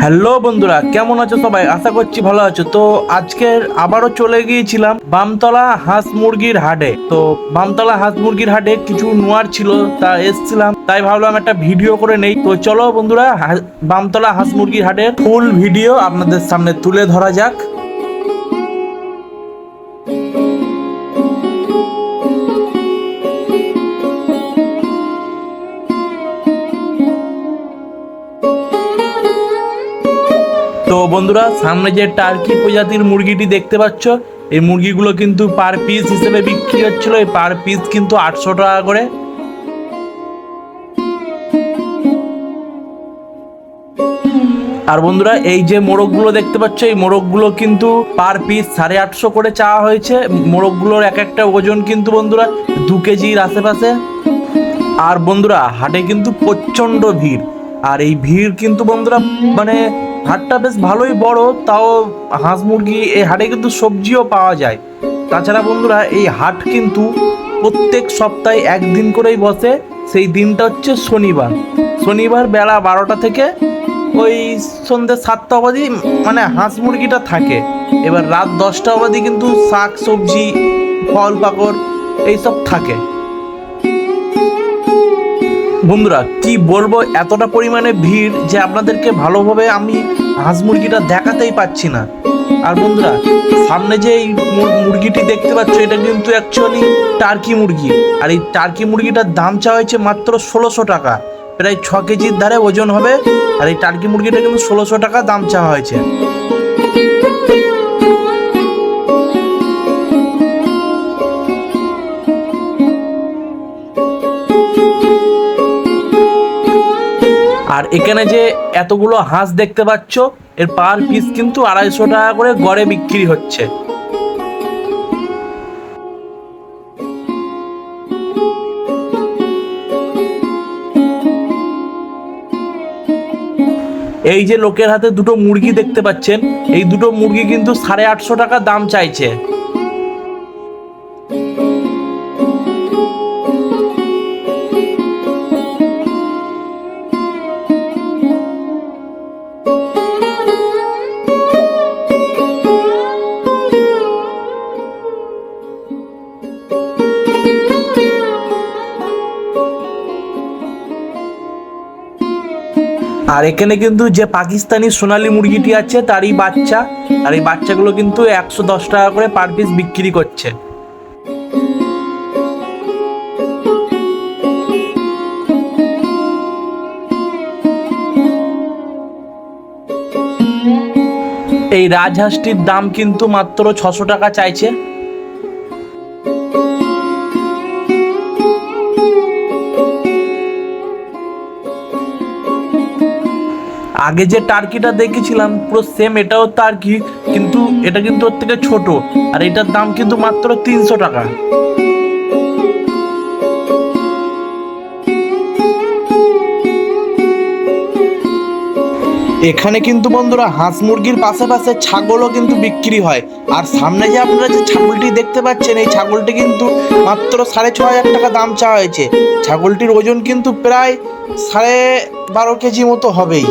Hello বন্ধুরা, কেমন আছো সবাই? আশা করছি ভালো আছো। তো আজকের আবারও চলে গিয়েছিলাম বামতলা হাঁস মুরগির হাটে। তো বামতলা হাঁস মুরগির হাটে কিছু নোয়ার ছিল, তা এসছিলাম। তাই ভাবলাম একটা ভিডিও করে নেই। তো চলো বন্ধুরা বামতলা হাঁস মুরগির হাটের ফুল ভিডিও আপনাদের সামনে তুলে ধরা যাক। বন্ধুরা, সামনে যে টার্কি প্রজাতির মুরগিটি দেখতে পাচ্ছ, এই মুরগিগুলো কিন্তু পার পিস হিসেবে বিক্রি হচ্ছিল। এই পার পিস কিন্তু আটশো টাকা করে। আর বন্ধুরা, এই যে মোরগগুলো দেখতে পাচ্ছ, এই মোরগগুলো কিন্তু পার পিস সাড়ে আটশো করে চাওয়া হয়েছে। মোরগগুলোর এক একটা ওজন কিন্তু বন্ধুরা দু কেজির আশেপাশে। আর বন্ধুরা, হাটে কিন্তু প্রচণ্ড ভিড়। আর এই ভিড় কিন্তু বন্ধুরা মানে হাটটা বেশ ভালোই বড়, তাও হাঁস মুরগি, এই হাটে কিন্তু সবজিও পাওয়া যায়। তাছাড়া বন্ধুরা, এই হাট কিন্তু প্রত্যেক সপ্তাহে একদিন করেই বসে, সেই দিনটা হচ্ছে শনিবার। শনিবার বেলা বারোটা থেকে ওই সন্ধ্যে সাতটা অবধি মানে হাঁস মুরগিটা থাকে। এবার রাত দশটা অবধি কিন্তু শাক, সবজি, ফল পাকড় এইসব থাকে। বন্ধুরা, কি বলব, এতটা পরিমাণে ভিড় যে আপনাদেরকে ভালোভাবে আমি হাঁস মুরগিটা দেখাতেই পাচ্ছি না। আর বন্ধুরা, সামনে যে এই মুরগিটি দেখতে পাচ্ছ, এটা কিন্তু অ্যাকচুয়ালি টার্কি মুরগি। আর এই টার্কি মুরগিটার দাম চাওয়া হয়েছে মাত্র ষোলোশো টাকা। প্রায় ছ কেজির ধারে ওজন হবে। আর এই টার্কি মুরগিটা কিন্তু ষোলোশো টাকা দাম চাওয়া হয়েছে। আর এখানে যে এতগুলো হাঁস দেখতে পাচ্ছ, এর পার পিস কিন্তু আড়াইশো টাকা করে গড়ে বিক্রি হচ্ছে। এই যে লোকের হাতে দুটো মুরগি দেখতে পাচ্ছেন, এই দুটো মুরগি কিন্তু সাড়ে আটশো টাকা দাম চাইছে। আর এখানে কিন্তু যে পাকিস্তানি সোনালী মুরগিটি আছে, তারই বাচ্চা। আর এই বাচ্চাগুলো কিন্তু একশো দশ টাকা করে পার পিস বিক্রি করছে। এই রাজহাঁসটির দাম কিন্তু মাত্র ছশো টাকা চাইছে। আগে যে টার্কিটা দেখেছিলাম, পুরো সেম এটাও টার্কি, কিন্তু এটা কিন্তু ওর থেকে ছোট, আর এটার দাম কিন্তু মাত্র তিনশো টাকা। এখানে কিন্তু বন্ধুরা, হাঁস মুরগির পাশাপাশি ছাগলও কিন্তু বিক্রি হয়। আর সামনে যে আপনারা যে ছাগলটি দেখতে পাচ্ছেন, এই ছাগলটি কিন্তু মাত্র সাড়ে ছ হাজার টাকা দাম চাওয়া হয়েছে। ছাগলটির ওজন কিন্তু প্রায় সাড়ে বারো কেজি মতো হবেই।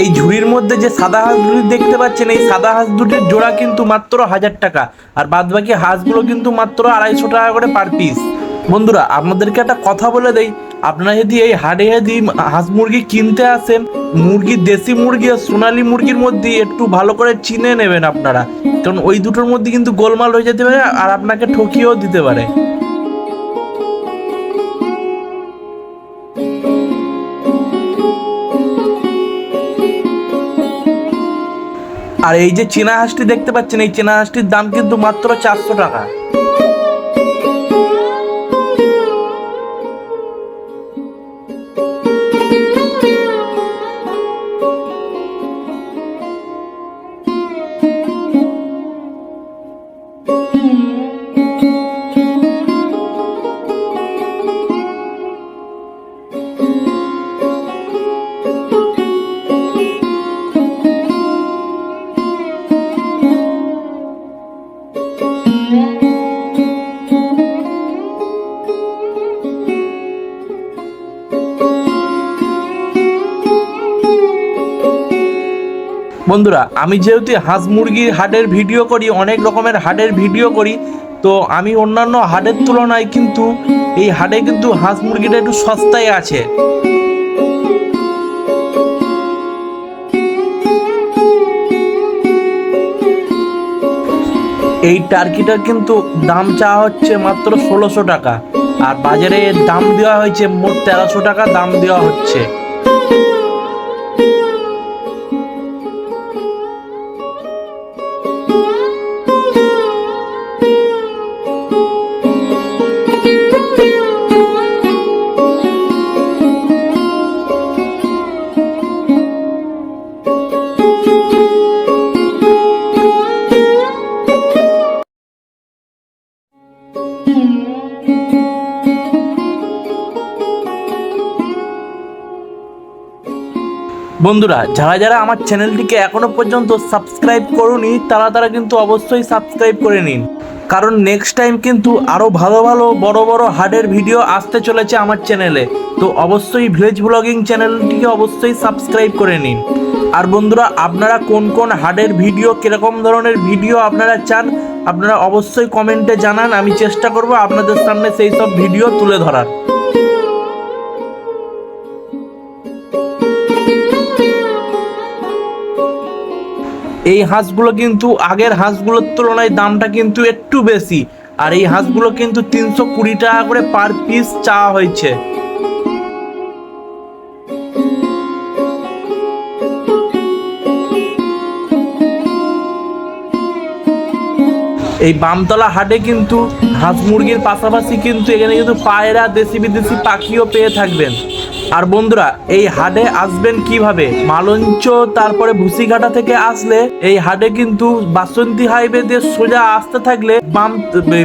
এই ঝুড়ির মধ্যে যে সাদা হাঁস দুটি দেখতে পাচ্ছেন, এই সাদা হাঁস দুটির জোড়া কিন্তু মাত্র হাজার টাকা। আর বাদ বাকি হাঁসগুলো কিন্তু মাত্র আড়াইশো টাকা করে পার পিস বন্ধুরা, আপনাদেরকে একটা কথা বলে দেই। আপনারা যদি এই হাটে যদি হাঁস মুরগি কিনতে আসেন, মুরগি, দেশি মুরগি আর সোনালী মুরগির মধ্যে একটু ভালো করে চিনে নেবেন আপনারা। কারণ ওই দুটোর মধ্যে কিন্তু গোলমাল হয়ে যেতে পারে আর আপনাকে ঠকিয়েও দিতে পারে। আর এই যে চীনা হাঁসটি দেখতে পাচ্ছেন, এই চীনা হাঁসটির দাম কিন্তু মাত্র চারশো টাকা। বন্ধুরা, আমি যেহেতু হাঁস মুরগির হাটের ভিডিও করি, অনেক রকমের হাটের ভিডিও করি, তো আমি অন্যান্য হাটের তুলনায় কিন্তু এই হাটে কিন্তু হাঁস মুরগিটা একটু সস্তায় আছে। এই টার্কিটার কিন্তু দাম চাওয়া হচ্ছে মাত্র ষোলোশো টাকা, আর বাজারে দাম দেওয়া হয়েছে মোট তেরোশো টাকা দাম দেওয়া হচ্ছে। বন্ধুরা, যারা যারা আমার চ্যানেলটিকে এখনও পর্যন্ত সাবস্ক্রাইব করুনি, তারা তারা কিন্তু অবশ্যই সাবস্ক্রাইব করে নিন। কারণ নেক্সট টাইম কিন্তু আরও ভালো ভালো বড় বড় হার্ডের ভিডিও আসতে চলেছে আমার চ্যানেলে। তো অবশ্যই ভিলেজ ব্লগিং চ্যানেলটিকে অবশ্যই সাবস্ক্রাইব করে নিন। আর বন্ধুরা, আপনারা কোন কোন হার্ডের ভিডিও, কীরকম ধরনের ভিডিও আপনারা চান, আপনারা অবশ্যই কমেন্টে জানান, আমি চেষ্টা করব আপনাদের সামনে সেই সব ভিডিও তুলে ধরার। এই হাঁসগুলো কিন্তু আগের হাঁসগুলোর তুলনায় দামটা কিন্তু একটু বেশি। আর এই হাঁসগুলো কিন্তু তিনশো কুড়ি টাকা করে পার পিস চাওয়া হয়েছে। এই বামতলা হাটে কিন্তু হাঁস মুরগির পাশাপাশি কিন্তু এখানে কিন্তু পায়রা, দেশি বিদেশি পাখিও পেয়ে থাকবেন। আর বন্ধুরা, এই হাটে আসবেন কীভাবে? মালঞ্চ, তারপরে ভুসিঘাটা থেকে আসলে এই হাটে কিন্তু বাসন্তী হাইওয়ে দিয়ে সোজা আসতে থাকলে বাম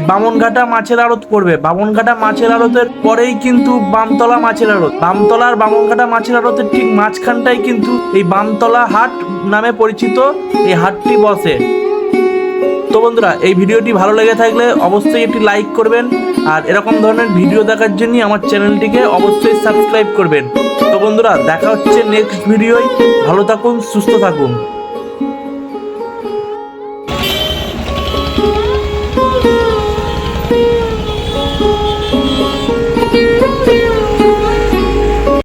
বামনঘাটা মাছের আড়ত পড়বে। বামনঘাটা মাছের আড়তের পরেই কিন্তু বামতলা মাছের আড়ত। বামতলা আর বামনঘাটা মাছের আড়তের ঠিক মাঝখানটাই কিন্তু এই বামতলা হাট নামে পরিচিত এই হাটটি বসে। তো বন্ধুরা, এই ভিডিওটি ভালো লেগে থাকলে অবশ্যই একটি লাইক করবেন আর এরকম ধরনের ভিডিও দেখার জন্য আমার চ্যানেলটিকে অবশ্যই সাবস্ক্রাইব করবেন। তো বন্ধুরা, দেখা হচ্ছে নেক্সট ভিডিওয়। ভালো থাকুন, সুস্থ থাকুন।